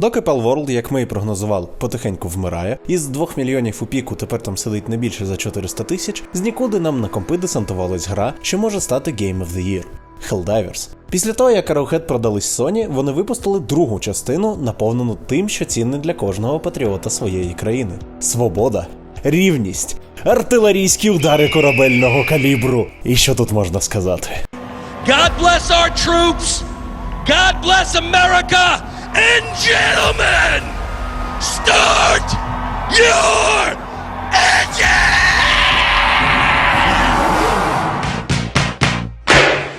Доки Palworld, як ми і прогнозували, потихеньку вмирає, із 2 мільйонів у піку тепер там сидить не більше за 400 тисяч, з нікуди нам на компи десантувалась гра, що може стати Game of the Year. Helldivers. Після того, як Arrowhead продались Sony, вони випустили другу частину, наповнену тим, що цінне для кожного патріота своєї країни: свобода, рівність, артилерійські удари корабельного калібру. І що тут можна сказати? God bless our troops. God bless America. And gentlemen, start your engine!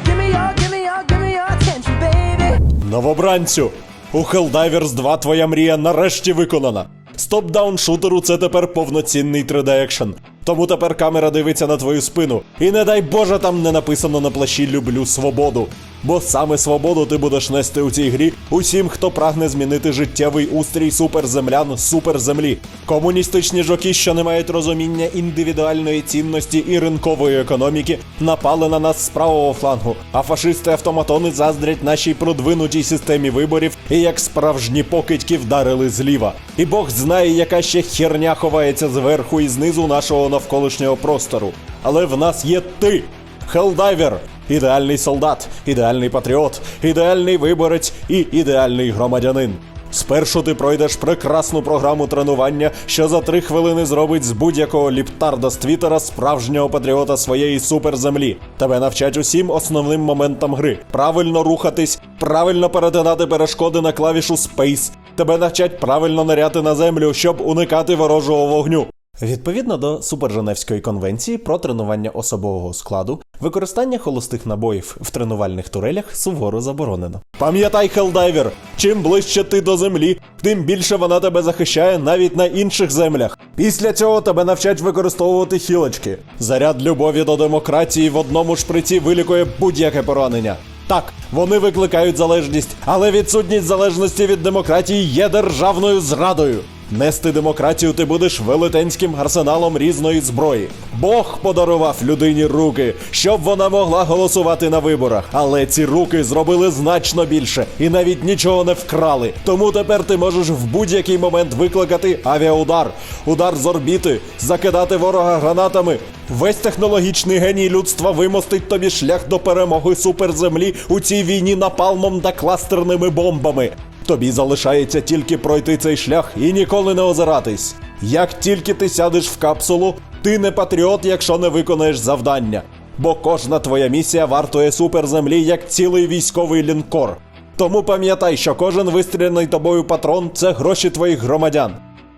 Give me your, give me your, give me your attention, baby. Новобранцю! У Helldivers 2 твоя мрія нарешті виконана. Стоп-даун шутеру це тепер повноцінний 3D екшен. Тому тепер камера дивиться на твою спину. І не дай Боже там не написано на плащі Люблю свободу. Бо саме свободу ти будеш нести у цій грі усім, хто прагне змінити життєвий устрій суперземлян суперземлі. Комуністичні жоки, що не мають розуміння індивідуальної цінності і ринкової економіки, напали на нас з правого флангу. А фашисти-автоматони заздрять нашій продвинутій системі виборів і як справжні покидьки вдарили зліва. І Бог знає, яка ще херня ховається зверху і знизу нашого навколишнього простору. Але в нас є ти, Хелдайвер, ідеальний солдат, ідеальний патріот, ідеальний виборець і ідеальний громадянин. Спершу ти пройдеш прекрасну програму тренування, що за три хвилини зробить з будь-якого ліптарда з твіттера справжнього патріота своєї суперземлі. Тебе навчать усім основним моментам гри: правильно рухатись, правильно перетинати перешкоди на клавішу Space. Тебе навчать правильно ныряти на землю, щоб уникати ворожого вогню. Відповідно до Суперженевської конвенції про тренування особового складу, використання холостих набоїв в тренувальних турелях суворо заборонено. Пам'ятай, Хелдайвер, чим ближче ти до землі, тим більше вона тебе захищає навіть на інших землях. Після цього тебе навчать використовувати хілочки. Заряд любові до демократії в одному шприці вилікує будь-яке поранення. Так, вони викликають залежність, але відсутність залежності від демократії є державною зрадою. Нести демократію ти будеш велетенським арсеналом різної зброї. Бог подарував людині руки, щоб вона могла голосувати на виборах. Але ці руки зробили значно більше і навіть нічого не вкрали. Тому тепер ти можеш в будь-який момент викликати авіаудар, удар з орбіти, закидати ворога гранатами. Весь технологічний геній людства вимостить тобі шлях до перемоги суперземлі у цій війні напалмом та кластерними бомбами. Тобі залишається тільки пройти цей шлях і ніколи не озиратись. Як тільки ти сядеш в капсулу, ти не патріот, якщо не виконаєш завдання. Бо кожна твоя місія вартує суперземлі як цілий військовий лінкор. Тому пам'ятай, що кожен вистріляний тобою патрон це гроші твоїх громадян.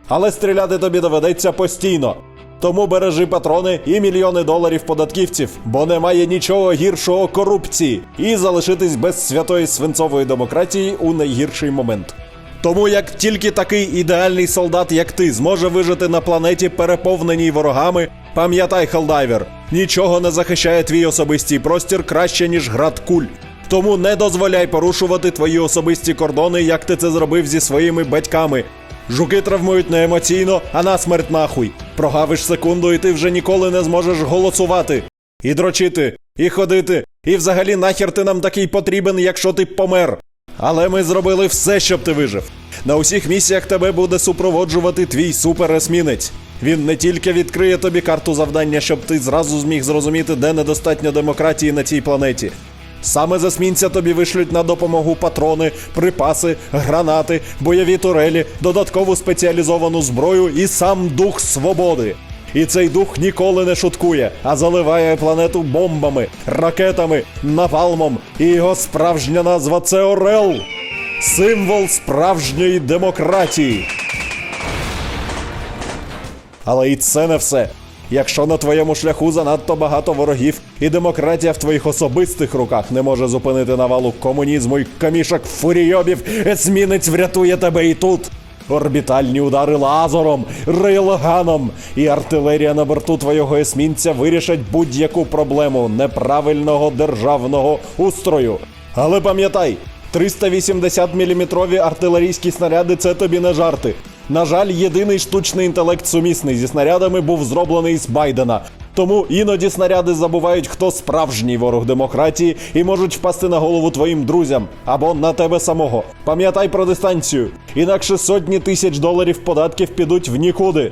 Але стріляти тобі доведеться постійно. Тому бережи патрони і мільйони доларів податківців, бо немає нічого гіршого корупції, і залишитись без святої свинцової демократії у найгірший момент. Тому як тільки такий ідеальний солдат, як ти, зможе вижити на планеті, переповненій ворогами, пам'ятай, Хелдайвер, нічого не захищає твій особистий простір краще, ніж град куль. Тому не дозволяй порушувати твої особисті кордони, як ти це зробив зі своїми батьками. Жуки травмують не емоційно, а на смерть нахуй. Прогавиш секунду, і ти вже ніколи не зможеш голосувати. І дрочити, і ходити, і взагалі нахер ти нам такий потрібен, якщо ти помер. Але ми зробили все, щоб ти вижив. На усіх місіях тебе буде супроводжувати твій супересмінець. Він не тільки відкриє тобі карту завдання, щоб ти зразу зміг зрозуміти, де недостатньо демократії на цій планеті. Саме засмінця тобі вишлють на допомогу патрони, припаси, гранати, бойові турелі, додаткову спеціалізовану зброю і сам дух свободи. І цей дух ніколи не шуткує, а заливає планету бомбами, ракетами, напалмом. І його справжня назва це Орел. Символ справжньої демократії. Але і це не все. Якщо на твоєму шляху занадто багато ворогів, і демократія в твоїх особистих руках не може зупинити навалу комунізму і камішок фурійобів, есмінець врятує тебе і тут. Орбітальні удари лазером, рейлганом і артилерія на борту твого есмінця вирішать будь-яку проблему неправильного державного устрою. Але пам'ятай, 380 мм артилерійські снаряди це тобі не жарти. На жаль, єдиний штучний інтелект сумісний зі снарядами був зроблений з Байдена. Тому іноді снаряди забувають, хто справжній ворог демократії, і можуть впасти на голову твоїм друзям або на тебе самого. Пам'ятай про дистанцію, інакше сотні тисяч доларів податків підуть в нікуди.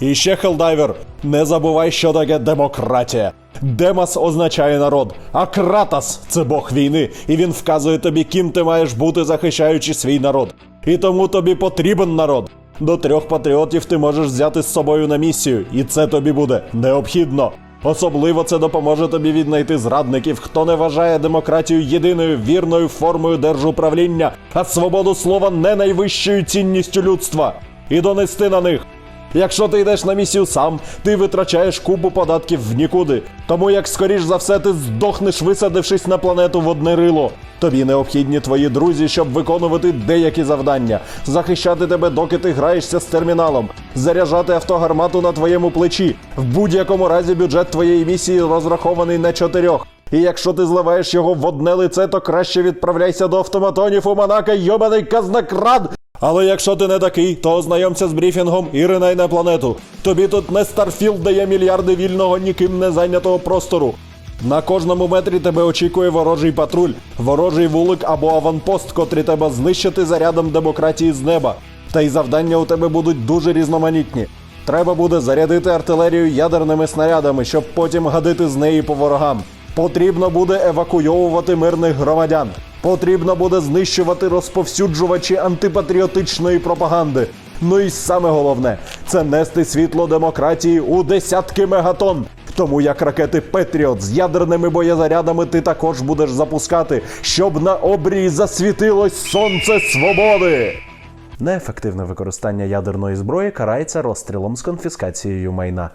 І ще Хелдайвер, не забувай, що таке демократія. Демос означає народ, а Кратас це бог війни, і він вказує тобі, ким ти маєш бути, захищаючи свій народ. І тому тобі потрібен народ. До трьох патріотів ти можеш взяти з собою на місію, і це тобі буде необхідно. Особливо це допоможе тобі віднайти зрадників, хто не вважає демократію єдиною вірною формою держуправління, а свободу слова не найвищою цінністю людства, і донести на них. Якщо ти йдеш на місію сам, ти витрачаєш купу податків в нікуди. Тому як скоріш за все ти здохнеш, висадившись на планету в одне рило. Тобі необхідні твої друзі, щоб виконувати деякі завдання, захищати тебе, доки ти граєшся з терміналом, заряджати автогармату на твоєму плечі. В будь-якому разі бюджет твоєї місії розрахований на чотирьох. І якщо ти зливаєш його в одне лице, то краще відправляйся до автоматонів у Монако, йобаний казнакрад! Але якщо ти не такий, то ознайомся з брифінгом і ринай на планету. Тобі тут не Старфілд дає мільярди вільного ніким не зайнятого простору. На кожному метрі тебе очікує ворожий патруль, ворожий вулик або аванпост, котрі тебе знищити зарядом демократії з неба. Та й завдання у тебе будуть дуже різноманітні. Треба буде зарядити артилерію ядерними снарядами, щоб потім гадити з неї по ворогам. Потрібно буде евакуйовувати мирних громадян. Потрібно буде знищувати розповсюджувачі антипатріотичної пропаганди. Ну і саме головне це нести світло демократії у десятки мегатон. Тому як ракети Петріот з ядерними боєзарядами ти також будеш запускати, щоб на обрії засвітилось сонце свободи. Неефективне використання ядерної зброї карається розстрілом з конфіскацією майна.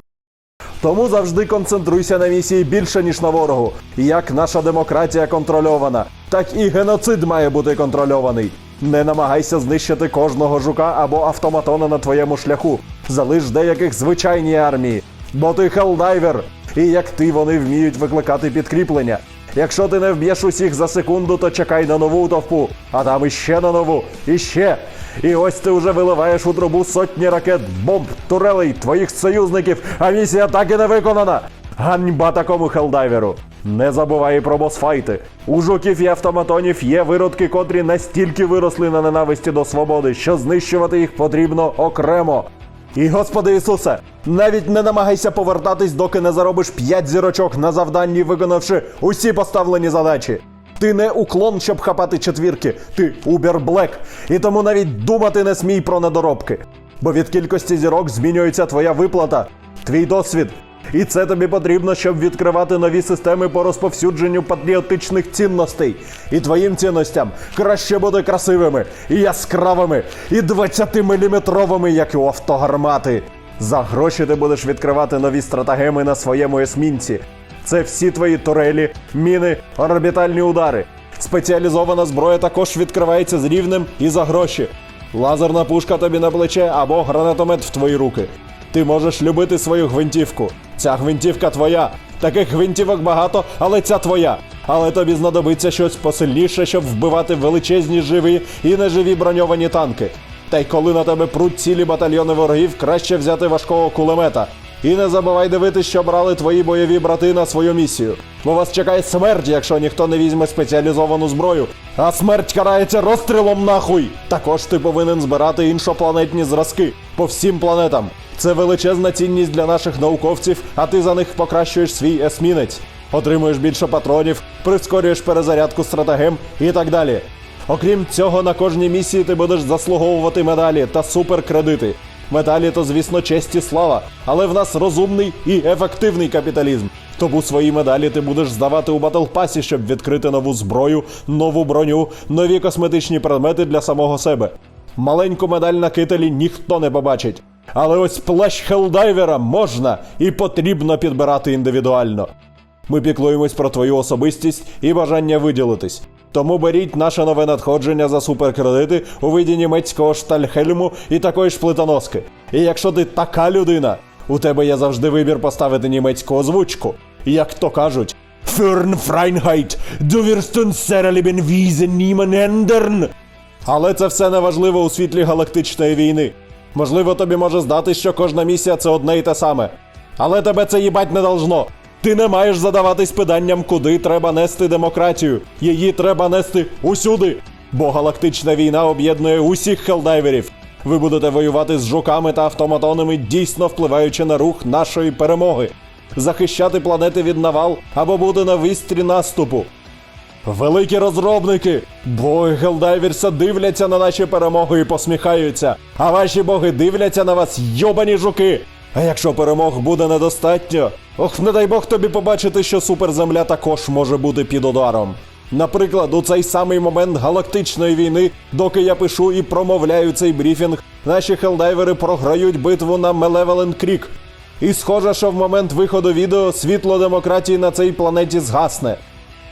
Тому завжди концентруйся на місії більше, ніж на ворогу. Як наша демократія контрольована, так і геноцид має бути контрольований. Не намагайся знищити кожного жука або автоматона на твоєму шляху. Залиш деяких звичайній армії. Бо ти хелдайвер. І як ти вони вміють викликати підкріплення. Якщо ти не вб'єш усіх за секунду, то чекай на нову товпу, а там іще на нову, і ще. І ось ти вже виливаєш у трубу сотні ракет, бомб, турелей, твоїх союзників, а місія так і не виконана. Ганьба такому хелдайверу. Не забувай про босфайти. У жуків і автоматонів є виродки, котрі настільки виросли на ненависті до свободи, що знищувати їх потрібно окремо. І Господи Ісусе, навіть не намагайся повертатись, доки не заробиш 5 зірочок на завданні, виконавши усі поставлені задачі. Ти не уклон, щоб хапати четвірки, ти Убер Блек. І тому навіть думати не смій про недоробки. Бо від кількості зірок змінюється твоя виплата, твій досвід. І це тобі потрібно, щоб відкривати нові системи по розповсюдженню патріотичних цінностей. І твоїм цінностям краще бути красивими, і яскравими, і 20-міліметровими, як у автогармати. За гроші ти будеш відкривати нові стратагеми на своєму есмінці. Це всі твої турелі, міни, орбітальні удари. Спеціалізована зброя також відкривається з рівнем і за гроші. Лазерна пушка тобі на плече або гранатомет в твої руки. Ти можеш любити свою гвинтівку. Ця гвинтівка твоя. Таких гвинтівок багато, але ця твоя. Але тобі знадобиться щось посильніше, щоб вбивати величезні живі і неживі броньовані танки. Та й коли на тебе пруть цілі батальйони ворогів, краще взяти важкого кулемета. І не забувай дивитись, що брали твої бойові брати на свою місію. Бо вас чекає смерть, якщо ніхто не візьме спеціалізовану зброю. А смерть карається розстрілом нахуй. Також ти повинен збирати іншопланетні зразки по всім планетам. Це величезна цінність для наших науковців, а ти за них покращуєш свій есмінець. Отримуєш більше патронів, прискорюєш перезарядку стратегем і так далі. Окрім цього, на кожній місії ти будеш заслуговувати медалі та суперкредити. Медалі то, звісно, честь і слава, але в нас розумний і ефективний капіталізм. Тому свої медалі ти будеш здавати у батлпасі, щоб відкрити нову зброю, нову броню, нові косметичні предмети для самого себе. Маленьку медаль на кителі ніхто не побачить. Але ось плащ хелдайвера можна і потрібно підбирати індивідуально. Ми піклуємось про твою особистість і бажання виділитись. Тому беріть наше нове надходження за суперкредити у виді німецького штальхельму і такої ж плитоноски. І якщо ти така людина, у тебе є завжди вибір поставити німецьку озвучку. Як то кажуть, Wiesen niemand ändern. Але це все не важливо у світлі галактичної війни. Можливо, тобі може здати, що кожна місія це одне і те саме. Але тебе це їбать не должно. Ти не маєш задаватись питанням, куди треба нести демократію. Її треба нести усюди. Бо галактична війна об'єднує усіх хелдайверів. Ви будете воювати з жуками та автоматонами, дійсно впливаючи на рух нашої перемоги, захищати планети від навал або бути на вистрі наступу. Великі розробники, боги Гелдайверса дивляться на наші перемоги і посміхаються, а ваші боги дивляться на вас, йобані жуки. А якщо перемог буде недостатньо, ох, не дай Бог тобі побачити, що суперземля також може бути під ударом. Наприклад, у цей самий момент галактичної війни, доки я пишу і промовляю цей брифінг, наші хелдайвери програють битву на Мелевелен Крік. І схоже, що в момент виходу відео світло демократії на цій планеті згасне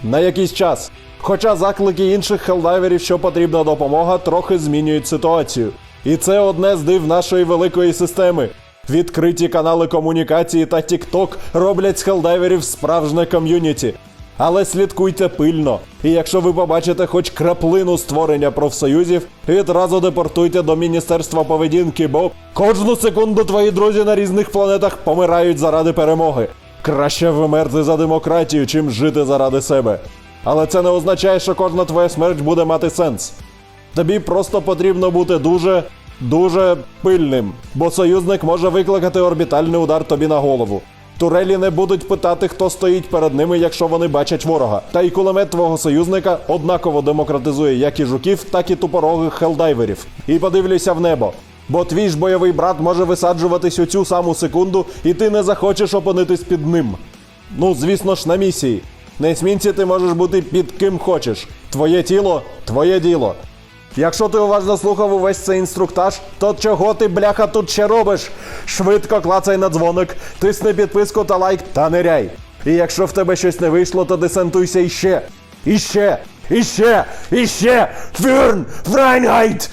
на якийсь час. Хоча заклики інших хелдайверів, що потрібна допомога, трохи змінюють ситуацію. І це одне з див нашої великої системи. Відкриті канали комунікації та TikTok роблять з хелдайверів справжнє ком'юніті. Але слідкуйте пильно. І якщо ви побачите хоч краплину створення профсоюзів, відразу депортуйте до Міністерства поведінки, бо кожну секунду твої друзі на різних планетах помирають заради перемоги. Краще вмерти за демократію, чим жити заради себе. Але це не означає, що кожна твоя смерть буде мати сенс. Тобі просто потрібно бути дуже, дуже пильним, бо союзник може викликати орбітальний удар тобі на голову. Турелі не будуть питати, хто стоїть перед ними, якщо вони бачать ворога. Та й кулемет твого союзника однаково демократизує як і жуків, так і тупорогих хелдайверів. І подивлюся в небо. Бо твій ж бойовий брат може висаджуватись у цю саму секунду, і ти не захочеш опинитись під ним. Ну, звісно ж, на місії. На есмінці ти можеш бути під ким хочеш. Твоє тіло твоє діло. Якщо ти уважно слухав увесь цей інструктаж, то чого ти, бляха, тут ще робиш? Швидко клацай на дзвоник, тисни підписку та лайк та ниряй. І якщо в тебе щось не вийшло, то десантуйся іще. Іще, іще, іще! Фюрн! Фрайнгайт!